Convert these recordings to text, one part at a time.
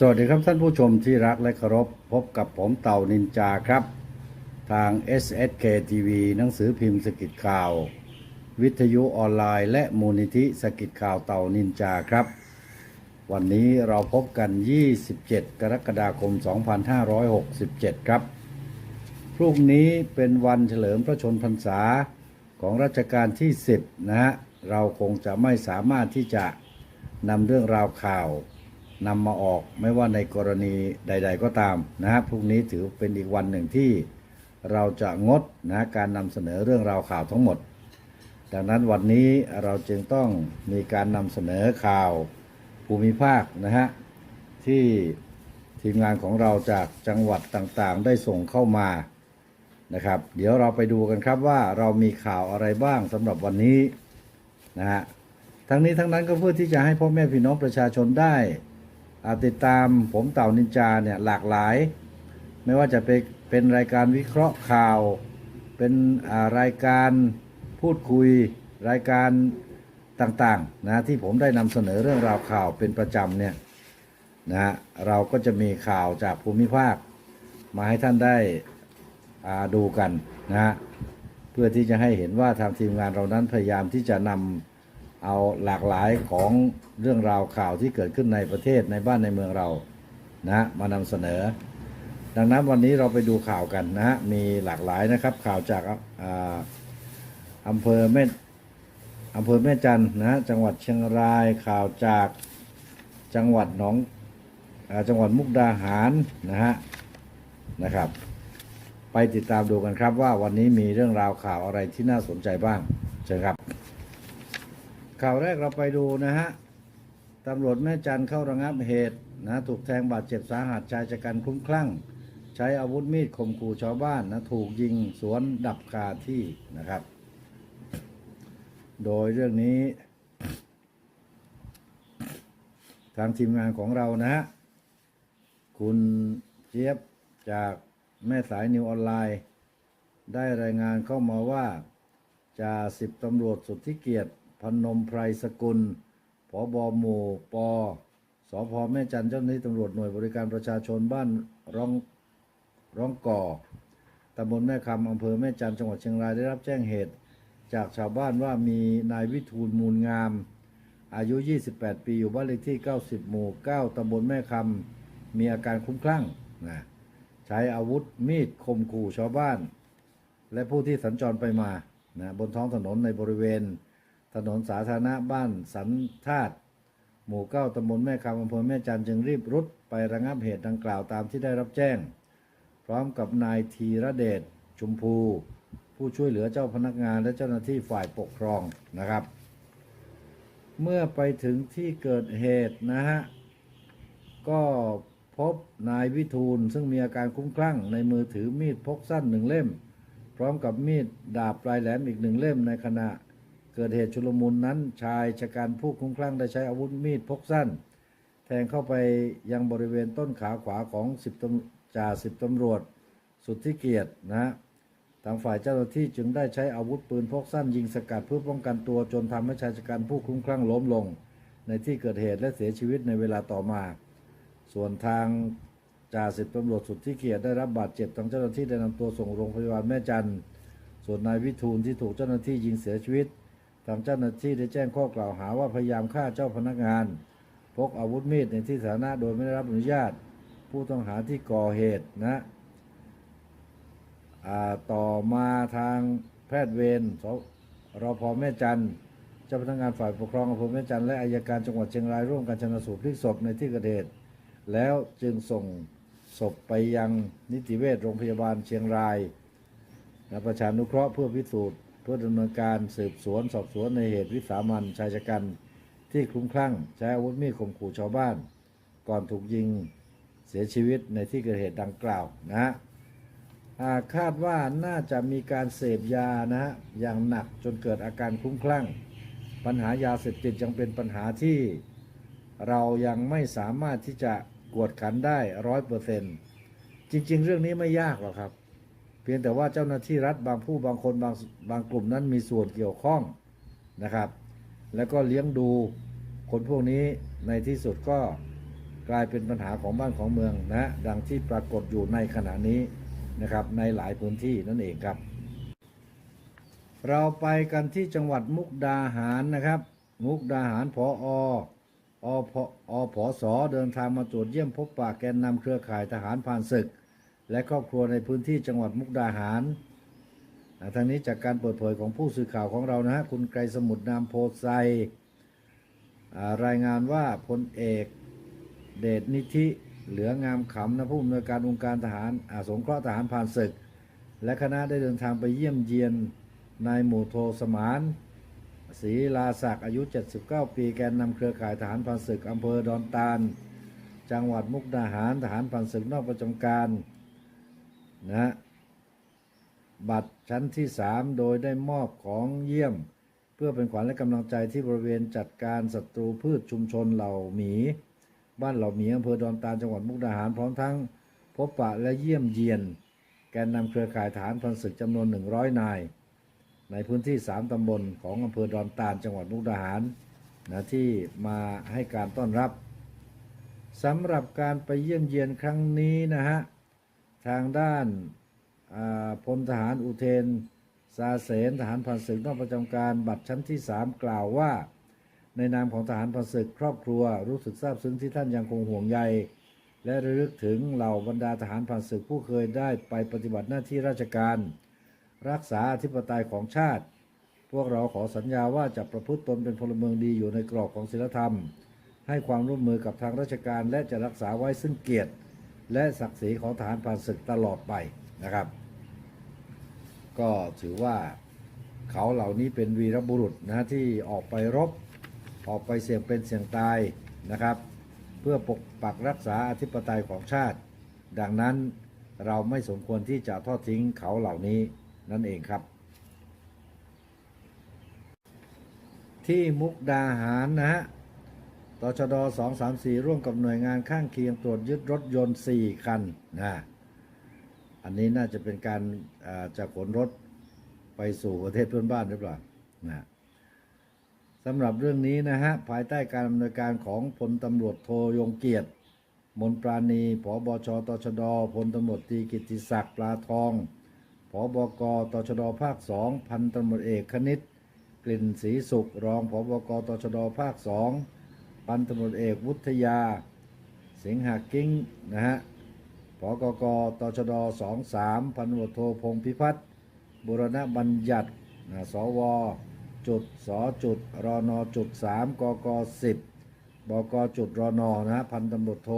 สวัสดีครับท่านผู้ชมที่รักและเคารพพบกับผมเต่านินจาครับ ทาง SSK TV หนังสือพิมพ์สกิดข่าว วิทยุออนไลน์ และมูลนิธิสกิดข่าวเต่านินจาครับ วันนี้เราพบกัน 27 กรกฎาคม 2567 ครับ พรุ่งนี้เป็นวันเฉลิมพระชนพรรษาของรัชกาลที่ 10 นะฮะเราคงจะไม่สามารถที่จะนำเรื่องราวข่าว นำมาออกไม่ว่าในกรณีใด ๆ ก็ตามนะฮะพรุ่งนี้ถือเป็นอีกวันหนึ่งที่เราจะงดนะการนำเสนอเรื่องราวข่าวทั้งหมด ดังนั้นวันนี้เราจึงต้องมีการนำเสนอข่าวภูมิภาคนะฮะที่ทีมงานของเราจากจังหวัดต่างๆ ได้ส่งเข้ามานะครับ เดี๋ยวเราไปดูกันครับว่าเรามีข่าวอะไรบ้างสำหรับวันนี้นะฮะทั้งนี้ทั้งนั้นก็เพื่อที่จะให้พ่อแม่พี่น้องประชาชนได้ ติดตามผมเต่านินจาเนี่ยหลากหลาย ไม่ว่าจะเป็นเป็นรายการวิเคราะห์ข่าว เป็นรายการพูดคุยรายการต่างๆนะที่ผมได้นำเสนอเรื่องราวข่าวเป็นประจำเนี่ยนะเราก็จะมีข่าวจากภูมิภาค มาให้ท่านได้อาดูกันนะฮะเพื่อที่จะให้เห็นว่าทางทีมงานเรานั้นพยายามที่จะนำ เอาหลากหลายของเรื่องราวข่าวที่เกิดขึ้นในประเทศในบ้านในเมืองเรานะมานำเสนอ ดังนั้นวันนี้เราไปดูข่าวกันนะฮะมีหลากหลายนะครับข่าวจากอ่าอำเภอแม่อำเภอแม่จันทร์นะจังหวัดเชียงรายข่าวจากจังหวัดหนองอจังหวัดมุกดาหารนะฮะนะครับ ไปติดตามดูกันครับว่าวันนี้มีเรื่องราวข่าวอะไรที่น่าสนใจบ้างเชิญครับ ข่าวแรกเราไปดูนะฮะตำรวจแม่จันเข้าระงับเหตุนะถูกแทงบาดเจ็บสาหัสชายชะกันคลุ้มคลั่ง ใช้อาวุธมีดข่มขู่ชาวบ้านนะถูกยิงสวนดับคาที่นะครับ โดยเรื่องนี้ ทางทีมงานของเรานะฮะคุณเจี๊ยบจากแม่สายนิวออนไลน์ ได้รายงานเข้ามาว่าจ่าสิบตำรวจสุทธิเกียรติ พนมไพรสกุลผบหมู่ปสพแม่จันเจ้าหน้าที่ตำรวจหน่วยบริการประชาชนบ้านร้องร้องก่อตำบลแม่คำอำเภอแม่จันจังหวัดเชียงรายได้รับแจ้งเหตุ จากชาวบ้านว่ามีนายวิทูลมูลงาม อายุ 28 ปีอยู่บ้านเลขที่ 90 หมู่ 9ตำบลแม่คำมีอาการคุ้มคลั่งนะใช้อาวุธมีดข่มขู่ชาวบ้าน และผู้ที่สัญจรไปมานะบนท้องถนนในบริเวณ ถนนสาธารณะบ้านสันธาตุหมู่9ตำบลแม่คำอำเภอแม่จันทร์จึงรีบรุดไประงับเหตุดังกล่าวตามที่ได้รับแจ้ง พร้อมกับนายธีระเดชชุมพู ผู้ช่วยเหลือเจ้าพนักงานและเจ้าหน้าที่ฝ่ายปกครองนะครับ เมื่อไปถึงที่เกิดเหตุนะฮะก็พบนายวิทูลซึ่งมีอาการคุ้มคลั่งในมือถือมีดพกสั้นหนึ่งเล่ม พร้อมกับมีดดาบปลายแหลมอีกหนึ่งเล่มในขณะ เกิดเหตุชุลมุนนั้นชายชะกันผู้คุ้มคลั่งได้ใช้อาวุธมีดพกสั้น แทงเข้าไปยังบริเวณต้นขาขวาของสิบตำจ่าสิบตำรวจ สุทธิเกียรตินะทางฝ่ายเจ้าหน้าที่จึงได้ใช้อาวุธปืนพกสั้นยิงสกัดเพื่อป้องกันตัวจนทำให้ชายชะกันผู้คุ้มคลั่งล้มลง ในที่เกิดเหตุและเสียชีวิตในเวลาต่อมา ส่วนทางจ่าสิบตำรวจสุดที่เกียรติได้รับบาดเจ็บทางเจ้าหน้าที่ได้นำตัวส่งโรงพยาบาลแม่จันทร์ส่วนนายวิทูลที่ถูกเจ้าหน้าที่ยิงเสียชีวิต ทางเจ้าหน้าที่ได้แจ้งข้อกล่าวหาว่าพยายามฆ่าเจ้าพนักงาน พกอาวุธมีดในที่สาธารณะโดยไม่ได้รับอนุญาต ผู้ต้องหาที่ก่อเหตุนะต่อมาทางแพทย์เวรสรพแม่จันเจ้าพนักงานฝ่ายปกครองอำเภอแม่จันและอายการจังหวัดเชียงรายร่วมกันชนสูตรพลิกศพในที่เกิดเหตุแล้วจึงส่งศพไปยังนิติเวชโรงพยาบาลเชียงรายและประชานุเคราะห์เพื่อพิสูจน์ พื่อดำเนินการสืบสวนสอบสวนในเหตุวิสามันชายชะกันที่คลุ้มคลั่งใช้อาวุธมีดข่มขู่ชาวบ้าน ก่อนถูกยิงเสียชีวิตในที่เกิดเหตุดังกล่าวนะฮะคาดว่าน่าจะมีการเสพยานะฮะอย่างหนักจนเกิดอาการคลุ้มคลั่ง ปัญหายาเสพติดยังเป็นปัญหาที่เรายังไม่สามารถที่จะกวดขันได้ร้อยเปอร์เซ็นต์จริง ๆ เรื่องนี้ไม่ยากหรอกครับ พียงแต่ว่าเจ้าหน้าที่รัฐบางผู้บางคนบางบางกลุ่มนั้นมีส่วนเกี่ยวข้องนะครับ แล้วก็เลี้ยงดูคนพวกนี้ในที่สุดก็กลายเป็นปัญหาของบ้านของเมืองนะดังที่ปรากฏอยู่ในขณะนี้นะครับในหลายพื้นที่นั่นเองครับ เราไปกันที่จังหวัดมุกดาหารนะครับ มุกดาหารพอออพอพสเดินทางมาตรวจเยี่ยมพบปะแกนนำเครือข่ายทหารผ่านศึก และครอบครัวในพื้นที่จังหวัดมุกดาหารทางนี้จากการเปิดเผยของผู้สื่อข่าวของเรานะฮะคุณไกรสมุทรนามโพไซรายงานว่าพลเอกเดชนิธิเหลืองามขำนะผู้อำนวยการองค์การทหารอาสงเคราะห์ทหารผ่านศึก และคณะได้เดินทางไปเยี่ยมเยียนนายหมู่โทสมานศรีลาศักดิ์อายุ 79 ปีแกนนำเครือข่ายทหารผ่านศึกอำเภอดอนตาล จังหวัดมุกดาหารทหารผ่านศึกนอกประจำการ นะฮะบัตรชั้นที่ 3 โดยได้มอบของเยี่ยม เพื่อเป็นขวัญและกำลังใจที่บริเวณจัดการศัตรูพืชชุมชนเหล่าหมี บ้านเหล่าหมีอำเภอดอนตาลจังหวัดมุกดาหารพร้อมทั้งพบปะและเยี่ยมเยียน แกนนำเครือข่ายฐานพันศึกจำนวน 100 นาย ในพื้นที่ 3 ตำบลของอำเภอดอนตาลจังหวัดมุกดาหารนะที่มาให้การต้อนรับสำหรับการไปเยี่ยมเยียนครั้งนี้นะฮะ ทางด้านพลทหารอุเทนซาเสนทหารผ่านศึกนอกประจำการบัตรชั้นที่ 3 กล่าวว่า ในนามของทหารผ่านศึกครอบครัวรู้สึกซาบซึ้งที่ท่านยังคงห่วงใย และระลึกถึงเหล่าบรรดาทหารผ่านศึกผู้เคยได้ไปปฏิบัติหน้าที่ราชการ รักษาอธิปไตยของชาติ พวกเราขอสัญญาว่าจะประพฤติตนเป็นพลเมืองดีอยู่ในกรอบของศีลธรรม ให้ความร่วมมือกับทางราชการและจะรักษาไว้ซึ่งเกียรติ และศักดิ์ศรีของทหารผ่านศึกตลอดไปนะครับ ก็ถือว่าเขาเหล่านี้เป็นวีรบุรุษนะที่ออกไปรบ ออกไปเสี่ยงเป็นเสี่ยงตายนะครับ เพื่อปกปักรักษาอธิปไตยของชาติ ดังนั้นเราไม่สมควรที่จะทอดทิ้งเขาเหล่านี้นั่นเองครับ ที่มุกดาหารนะฮะ ตชด 234 ร่วมกับหน่วยงานข้างเคียงตรวจยึดรถยนต์ 4 คันนะอันนี้น่าจะเป็นการาจะขนรถไปสู่ประเทศเพื่อนบ้านหรือเปล่านะสำหรับเรื่องนี้นะฮะ ภายใต้การดำเนินการของพลตำรวจโทยงเกียรติ มนปราณีผบชตชดพลตำรวจตีกิติศักดิ์ปลาทองผบกตชดภาคสองพันตำรวจเอกคณิต กลิ่นศรีสุขรองผบกตชดภาคสอง พันตำรวจเอกวุฒิยา สิงหากิ้งนะฮะผกกตชดสองสามพันตำรวจโทพงพิพัฒน์บุรณบัญญัตินะสวจุดสจุดรอนอจุดสามกกสิบบกจุดรอนอนะฮะพันตำรวจโท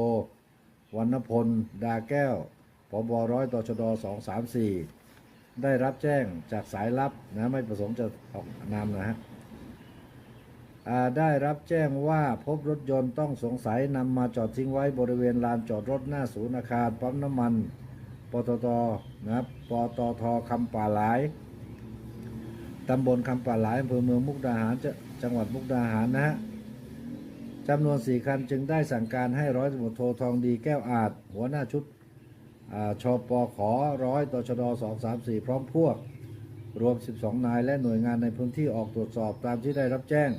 วรรณพลดาแก้วผบร้อยตชดสองสามสี่ได้รับแจ้งจากสายลับนะไม่ประสงค์จะออกนามนะฮะ ได้รับแจ้งว่าพบรถยนต์ต้องสงสัยนำมาจอดทิ้งไว้บริเวณลานจอดรถหน้าศูนย์อาคารปั๊มน้ำมัน ปตทนะครับปตทคำป่าหลายตำบลคำป่าหลายอำเภอเมืองมุกดาหารจ,จังหวัดมุกดาหารนะฮะจำนวนสี่คันจึงได้สั่งการให้ร้อยตำรวจโททองดีแก้วอาจ หัวหน้าชุดอ่าชปขอร้อยตชดสองสามสี่พร้อมพวก รวม 12 นายและหน่วยงานในพื้นที่ออกตรวจสอบตามที่ได้รับแจ้ง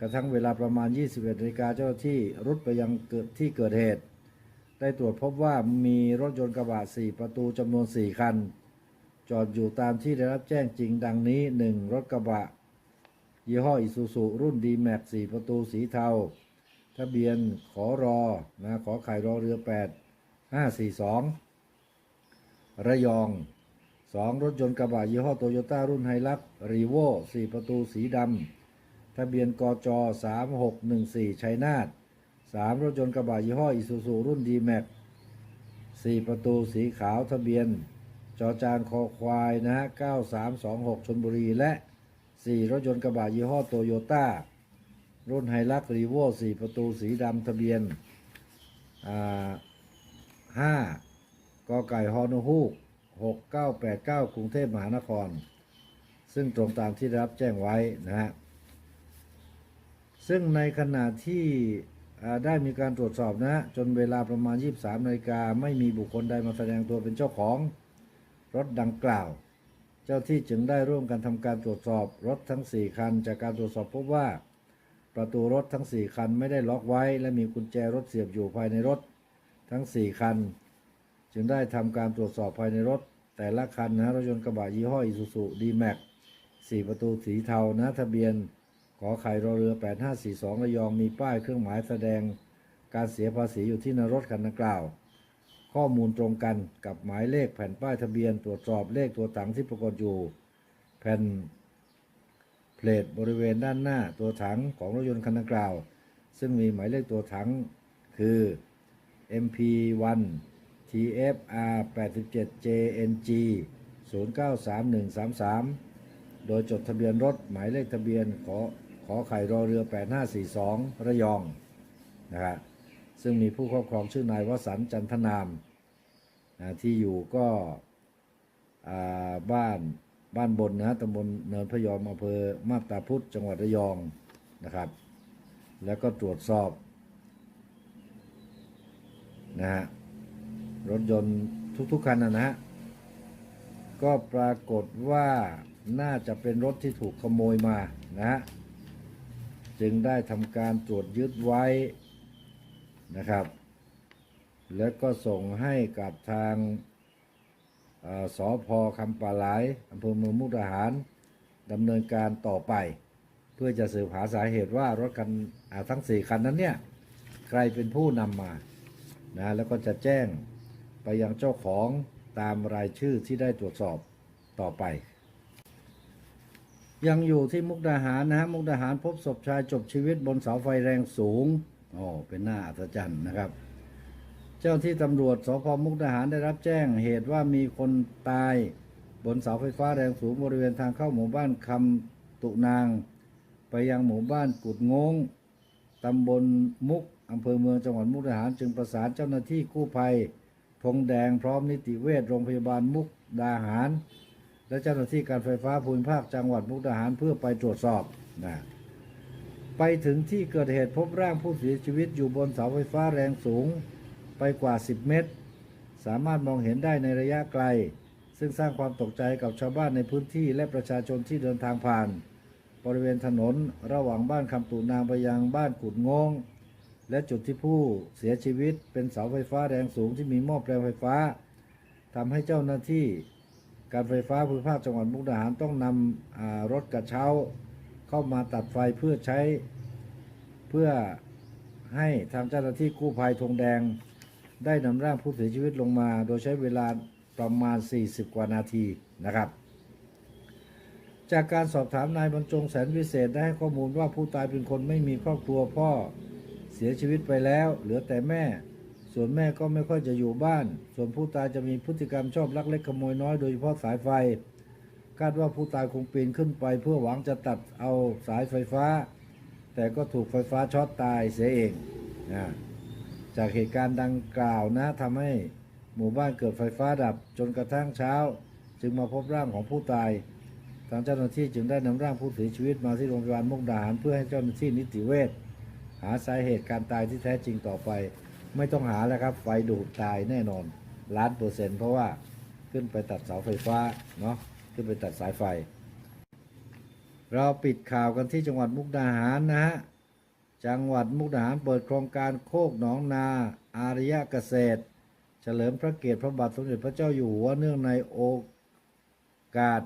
กระทั่งเวลาประมาณ 21นาฬิกาเจ้าหน้าที่รุดไปยังเกิดที่เกิดเหตุ ได้ตรวจพบว่ามีรถยนต์กระบะ4 ประตูจำนวน 4 คัน จอดอยู่ตามที่ได้รับแจ้งจริงดังนี้ 1. รถกระบะ ยี่ห้ออิซูซุรุ่น d m a x 4ประตูสีเทา ทะเบียนขอรอนะขอไข่รอเรือ 8 542 ระยอง 2. รถยนต์กระบะยี่ห้อโตโยต้ารุ่นไฮลักรีโว4ประตูสีดำ ทะเบียนกจ3614 ชัยนาท 3. รถยนต์กระบะยี่ห้ออิซูซูรุ่น d m a x 4ประตูสีขาวทะเบียน จอจานคอควายนะฮะ9326 ชนบุรี และ 4 รถยนต์กระบะยี่ห้อโตโยต้า รุ่นไฮลักรีโว4ประตูสีดำทะเบียนอ่า5กไก่ฮอนฮูก6989 กรุงเทพมหานคร ซึ่งตรงตามที่ได้รับแจ้งไว้นะฮะ ซึ่งในขณะที่ได้มีการตรวจสอบนะ จนเวลาประมาณ 23นาฬิกาไม่มีบุคคลใดมาแสดงตัวเป็นเจ้าของรถดังกล่าว เจ้าที่จึงได้ร่วมกันทำการตรวจสอบรถทั้ง 4 คัน จากการตรวจสอบพบว่า ประตูรถทั้ง 4 คันไม่ได้ล็อกไว้ และมีกุญแจรถเสียบอยู่ภายในรถทั้ง 4 คัน จึงได้ทำการตรวจสอบภายในรถ แต่ละคันนะรถยนต์กระบะยี่ห้ออิซูซุดีแม็กสี่ประตูสีเทานะทะเบียน ขอไข่รอเรือ 8542ระยองมีป้ายเครื่องหมายแสดงการเสียภาษีอยู่ที่นารถคันดังกล่าว ข้อมูลตรงกันกับหมายเลขแผ่นป้ายทะเบียนตรวจสอบเลขตัวถังที่ปรากฏอยู่ แผ่นเพลทบริเวณด้านหน้าตัวถังของรถยนต์คันดังกล่าว ซึ่งมีหมายเลขตัวถังคือ MP1 TFR 87 JNG 093133 โดยจดทะเบียนรถหมายเลขทะเบียนขอ ขอไข่รอเรือ 8542 ระยองนะครับซึ่งมีผู้ครอบครองชื่อนายวสันจันทนามนะที่อยู่ก็อ่าบ้านบ้านบนนะตำบลเนินพยอมอำเภอมาบตาพุธจังหวัดระยองนะครับ แล้วก็ตรวจสอบนะฮะรถยนต์ทุกๆคันนะนะฮะก็ปรากฏว่าน่าจะเป็นรถที่ถูกขโมยมานะฮะ จึงได้ทำการตรวจยึดไว้นะครับ แล้วก็ส่งให้กับทางสอพอคำปาหลายอำเภอเมืองมุกดาหารดำเนินการต่อไป เพื่อจะสืบหาสาเหตุว่ารถคันทั้งสี่คันนั้นเนี่ย ใครเป็นผู้นำมานะแล้วก็จะแจ้งไปยังเจ้าของตามรายชื่อที่ได้ตรวจสอบต่อไป ยังอยู่ที่มุกดาหารนะฮะมุกดาหารพบศพชายจบชีวิตบนเสาไฟแรงสูงอ๋อเป็นหน้าอัศจรรย์นะครับ เจ้าที่ตำรวจสพมุกดาหารได้รับแจ้งเหตุว่ามีคนตายบนเสาไฟฟ้าแรงสูงบริเวณทางเข้าหมู่บ้านคำตุนาง ไปยังหมู่บ้านกุดงงตำบลมุกอำเภอเมืองจังหวัดมุกดาหารจึงประสานเจ้าหน้าที่กู้ภัยธงแดงพร้อมนิติเวชโรงพยาบาลมุกดาหาร และเจ้าหน้าที่การไฟฟ้าภูมิภาคจังหวัดมุกดาหารเพื่อไปตรวจสอบนะไปถึงที่เกิดเหตุพบร่างผู้เสียชีวิตอยู่บนเสาไฟฟ้าแรงสูงไปกว่า 10 เมตร สามารถมองเห็นได้ในระยะไกล ซึ่งสร้างความตกใจกับชาวบ้านในพื้นที่และประชาชนที่เดินทางผ่าน บริเวณถนนระหว่างบ้านคำตูนางไปยังบ้านกุดงง และจุดที่ผู้เสียชีวิตเป็นเสาไฟฟ้าแรงสูงที่มีหม้อแปลงไฟฟ้าทำให้เจ้าหน้าที่ การไฟฟ้าภูมิภาคจังหวัดมุกดาหารต้องนำรถกระเช้าเข้ามาตัดไฟเพื่อใช้เพื่อให้ทางเจ้าหน้าที่กู้ภัยธงแดง ได้นำร่างผู้เสียชีวิตลงมา โดยใช้เวลาประมาณ 40 กว่านาทีนะครับ จากการสอบถามนายบรรจงแสนวิเศษได้ให้ข้อมูลว่าผู้ตายเป็นคนไม่มีครอบครัวพ่อเสียชีวิตไปแล้ว เหลือแต่แม่ ส่วนแม่ก็ไม่ค่อยจะอยู่บ้าน ส่วนผู้ตายจะมีพฤติกรรมชอบลักเล็กขโมยน้อยโดยเฉพาะสายไฟ คาดว่าผู้ตายคงปีนขึ้นไปเพื่อหวังจะตัดเอาสายไฟฟ้า แต่ก็ถูกไฟฟ้าช็อตตายเสียเองนะจากเหตุการณ์ดังกล่าวนะทำให้หมู่บ้านเกิดไฟฟ้าดับจนกระทั่งเช้า จึงมาพบร่างของผู้ตายทางเจ้าหน้าที่จึงได้นำร่างผู้เสียชีวิตมาที่โรงพยาบาลมุกดาหารเพื่อให้เจ้าหน้าที่นิติเวชหาสาเหตุการตายที่แท้จริงต่อไป ไม่ต้องหาแล้วครับ ไฟดูดตายแน่นอนล้านเปอร์เซ็นต์เพราะว่าขึ้นไปตัดเสาไฟฟ้าเนาะขึ้นไปตัดสายไฟ เราปิดข่าวกันที่จังหวัดมุกดาหารนะฮะจังหวัดมุกดาหารเปิดโครงการโคกหนองนาอารยะเกษตร เฉลิมพระเกียรติพระบาทสมเด็จพระเจ้าอยู่หัวเนื่องในโอกาส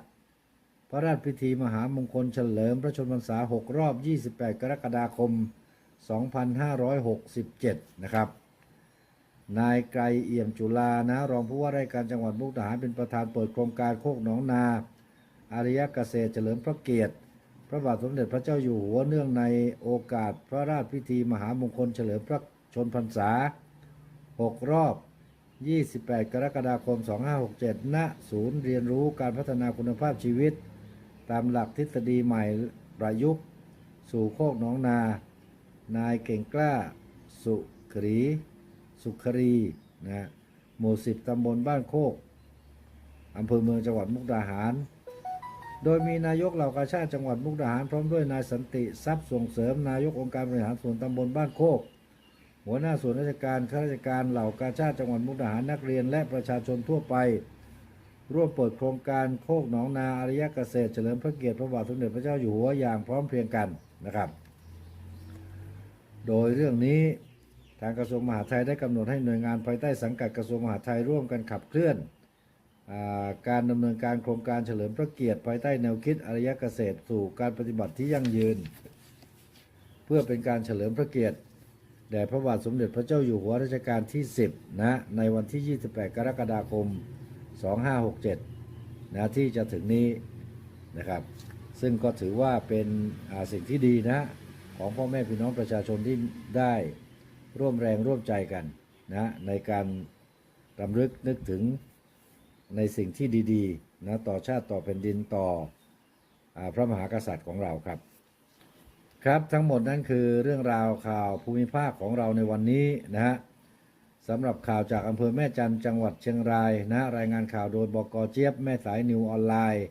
พระราชพิธีมหามงคลเฉลิมพระชนมพรรษา 6 รอบ 28 กรกฎาคม 2567 นะครับ นายไกรเอี่ยมจุลานะรองผู้ว่าราชการจังหวัดมุกดาหารเป็นประธานเปิดโครงการโคกหนองนาอารยเกษตรเฉลิมพระเกียรติ พระบาทสมเด็จพระเจ้าอยู่หัวเนื่องในโอกาสพระราชพิธีมหามงคลเฉลิมพระชนพรรษา 6 รอบ 28 กรกฎาคม 2567 ณ ศูนย์เรียนรู้การพัฒนาคุณภาพชีวิต ตามหลักทฤษฎีใหม่ประยุกต์ สู่โคกหนองนา นายเก่งกล้า สุขรี สุขรีนะหมู่สิบตำบลบ้านโคกอำเภอเมืองจังหวัดมุกดาหาร โดยมีนายกเหล่ากาชาติจังหวัดมุกดาหาร พร้อมด้วยนายสันติทรัพย์ส่งเสริมนายกองค์การบริหารส่วนตำบลบ้านโคก หัวหน้าส่วนราชการข้าราชการเหล่ากาชาติจังหวัดมุกดาหารนักเรียนและประชาชนทั่วไป ร่วมเปิดโครงการโคกหนองนาอารยเกษตรเฉลิมพระเกียรติพระบาทสมเด็จพระเจ้าอยู่หัวอย่างพร้อมเพรียงกันนะครับ โดยเรื่องนี้ ทางกระทรวงมหาดไทยได้กำหนดให้หน่วยงานภายใต้สังกัดกระทรวงมหาดไทยร่วมกันขับเคลื่อนอการดำเนินการโครงการเฉลิมพระเกียรติภายใต้แนวคิดอารยเกษตรสู่การปฏิบัติที่ยั่งยืน เพื่อเป็นการเฉลิมพระเกียรติแด่พระบาทสมเด็จพระเจ้าอยู่หัวรัชกาลที่ 10 นะ ในวันที่ 28 กรกฎาคม 2567 นะที่จะถึงนี้นะครับ ซึ่งก็ถือว่าเป็นสิ่งที่ดีนะ ของพ่อแม่พี่น้องประชาชนที่ได้ ร่วมแรงร่วมใจกันนะในการรำลึกนึกถึงในสิ่งที่ดีๆนะต่อชาติต่อแผ่นดินต่ออพระมหากษัตริย์ของเราครับ ครับทั้งหมดนั้นคือเรื่องราวข่าวภูมิภาคของเราในวันนี้นะฮะสำหรับข่าวจากอำเภอแม่จันจังหวัดเชียงรายนะรายงานข่าวโดยบกเจี๊ยบแม่สายนิวออนไลน์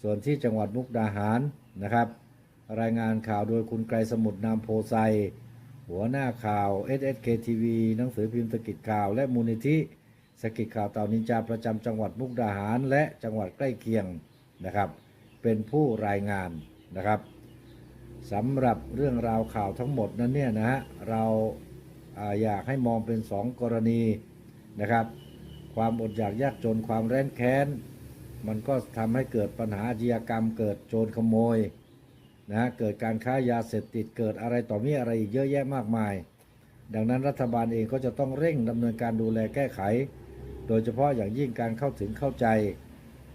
ส่วนที่จังหวัดมุกดาหารนะครับ รายงานข่าวโดยคุณไกรสมุทรนามโพไซ หัวหน้าข่าว SSK TV หนังสือพิมพ์สกิจข่าว และมูลนิธิสกิจข่าวเต่านินจาประจำจังหวัดมุกดาหาร และจังหวัดใกล้เคียงนะครับ เป็นผู้รายงานนะครับสำหรับเรื่องราวข่าวทั้งหมดนั้นเนี่ยนะฮะเราอาอยากให้มองเป็นสองกรณีนะครับ ความอดอยากยากจนความแร้นแค้น มันก็ทำให้เกิดปัญหาอาชญากรรมเกิดโจรขโมย นะเกิดการค้ายาเสพติดเกิดอะไรต่อมีอะไรอีกเยอะแยะมากมาย ดังนั้นรัฐบาลเองก็จะต้องเร่งดำเนินการดูแลแก้ไข โดยเฉพาะอย่างยิ่งการเข้าถึงเข้าใจ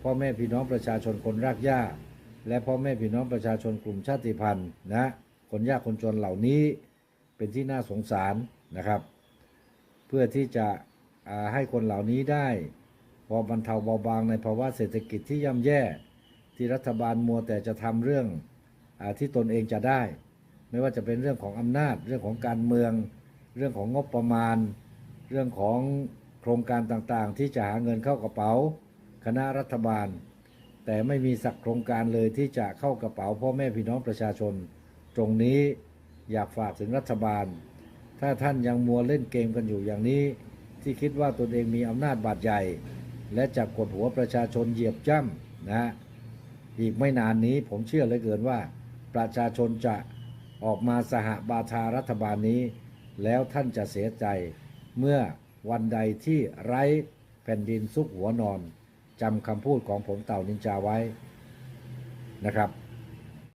พ่อแม่พี่น้องประชาชนคนรากหญ้า และพ่อแม่พี่น้องประชาชนกลุ่มชาติพันธุ์นะคนยากคนจนเหล่านี้เป็นที่น่าสงสารนะครับ เพื่อที่จะให้คนเหล่านี้ได้ พอบรรเทาเบาบางในภาวะเศรษฐกิจที่ย่ำแย่ ที่รัฐบาลมัวแต่จะทำเรื่อง ที่ตนเองจะได้ ไม่ว่าจะเป็นเรื่องของอำนาจ เรื่องของการเมือง เรื่องของงบประมาณ เรื่องของโครงการต่างๆ ที่จะหาเงินเข้ากระเป๋า คณะรัฐบาล แต่ไม่มีสักโครงการเลยที่จะเข้ากระเป๋าพ่อแม่พี่น้องประชาชน ตรงนี้อยากฝากถึงรัฐบาล ถ้าท่านยังมัวเล่นเกมกันอยู่อย่างนี้ ที่คิดว่าตนเองมีอำนาจบาดใหญ่ และจับกดหัวประชาชนเหยียบจ้ำนะอีกไม่นานนี้ผมเชื่อเลือเกินว่า ประชาชนจะออกมาสหบาทารัฐบาลนี้ แล้วท่านจะเสียใจเมื่อวันใดที่ไร้แผ่นดินซุกหัวนอนจำคำพูดของผมเต่านินจาไว้นะครับ